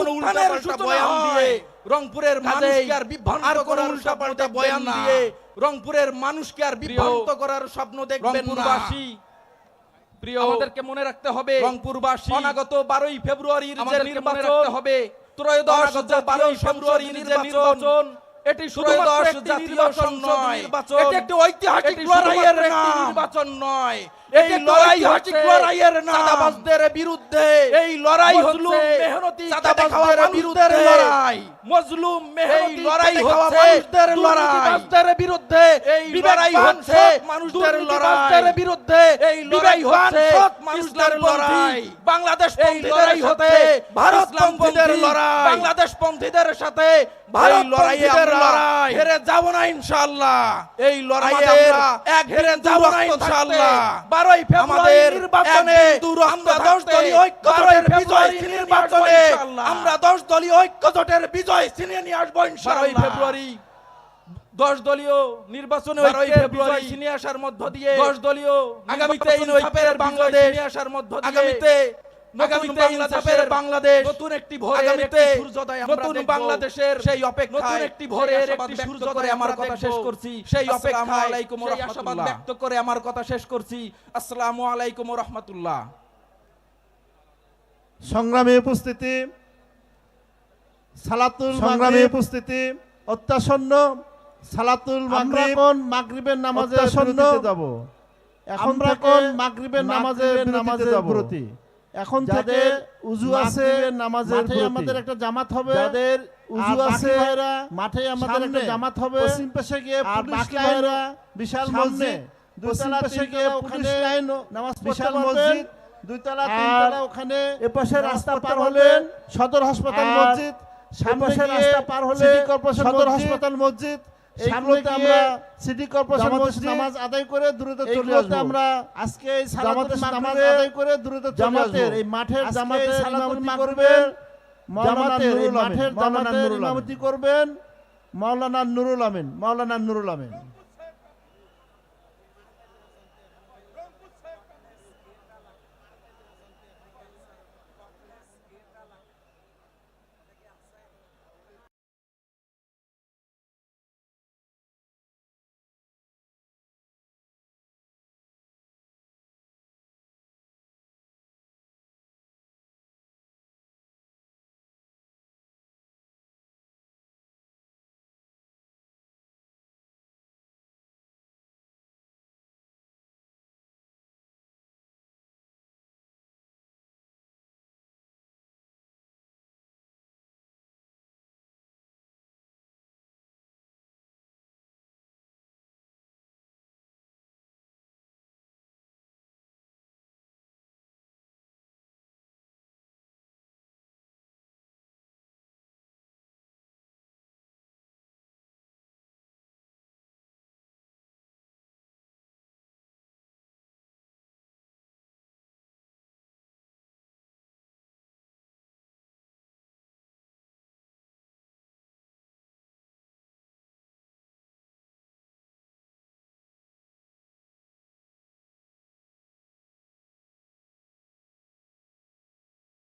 কোনো উল্টাপাল্টা বয়ান দিয়ে রংপুরের মানুষকে আর বিভ্রান্ত করার উল্টাপাল্টা বয়ান দিয়ে রংপুরের মানুষকে আর বিভ্রান্ত করার স্বপ্ন দেখবেন না। প্রিয় আমাদেরকে মনে রাখতে হবে রংপুরবাসী অনাগত বারোই ফেব্রুয়ারির যে নির্বাচন হবে ত্রয়োদশ বারোই 12 ফেব্রুয়ারির যে নির্বাচন এটি শুধুমাত্র একটি জাতীয় নির্বাচন সংসদ নয় নির্বাচন। এটি একটি ঐতিহাসিক লড়াইয়ের নির্বাচন নয়। এই লড়াই হচ্ছে লড়াইয়ের চাঁদাবাজদের বিরুদ্ধে। এই লড়াই হচ্ছে মেহনতি চাঁদাবাজদের বিরুদ্ধে। লড়াই। মজলুম মেহনতি লড়াই হচ্ছে মানুষদের লড়াই। বিরুদ্ধে। এই লড়াই হচ্ছে মানুষদের লড়াই। বিরুদ্ধে। এই লড়াই হচ্ছে মানুষদের লড়াই। বাংলাদেশ এই লড়াই হচ্ছে ভারতপন্থীদের লড়াই। বাংলাদেশ পন্থীদের সাথে ভারত ভারত লড়াইয়ে লড়াই। হেরে যাব না ইনশাআল্লাহ। এই লড়াইয়ে আমরা এক হেরে যাব না ইনশাআল্লাহ। ফেব্রুয়ারি নির্বাচনে আমরা দশ দলীয় ঐক্য জোটের বিজয় নির্বাচনে আমরা দশ দলীয় ঐক্য জোটের বিজয় ছিনিয়ে নিয়ে আসব ফেব্রুয়ারি দশ দলীয় নির্বাচনে ফেব্রুয়ারি ছিনিয়ে আসার মধ্য দিয়ে দশ দলীয় আগামীতে বাংলাদেশ আসার মধ্য আগামীতে নতুন বাংলাদেশের বাংলাদেশ নতুন একটি ভোরের সূর্যোদয় নতুন বাংলাদেশের সেই অপেক্ষায় নতুন একটি ভোরের একটি সূর্যোদয় আমার কথা শেষ করছি। সেই আসসালামু আলাইকুম ওয়া সেই আশাবাদ রাহমাতুল্লাহ। ব্যক্ত করে আমার কথা শেষ করছি। আসসালামু আলাইকুম রাহমাতুল্লাহ। সংগ্রামী উপস্থিতি সালাতুল সংগ্রামী উপস্থিতি অত্যাসন্ন সালাতুল মাগরিব। মাগরিবের অত্যাসন্ন যাব। এখন মাগরিবের নামাজের বিরতিতে যাব। এখন থেকে যাদের উজু আছে নামাজের মাঠে আমাদের একটা জামাত হবে। যাদের উজু আছে মাঠে আমাদের একটা জামাত হবে। পশ্চিম পাশে গিয়ে পুলিশ বাকি লাইন ভাইরা বিশাল মসজিদ দুই পশ্চিম তলা পাশে গিয়ে পুলিশ ওখানে লাইন নামাজ বিশাল। মসজিদ। দুইতলা তিনতলা ওখানে এপাশে রাস্তা পার হলেন। সদর হাসপাতাল মসজিদ। সামনে রাস্তা পার হলে সিটি কর্পোরেশন সদর হাসপাতাল মসজিদ। এইগুলোতে আমরা আমরা সিটি কর্পোরেশন মসজিদ নামাজ আদায় করে দ্রুত চলে এইগুলোতে আমরা আজকে এই সালাতের নামাজ আদায় করে দ্রুত চলে জামাতের এই মাঠের আজকে জামাতের ইমামতি করবেন। জামাতের এই মাঠের মাওলানা জামাতের ইমামতি করবেন। মাওলানা নুরুল আমিন। মাওলানা নুরুল আমিন।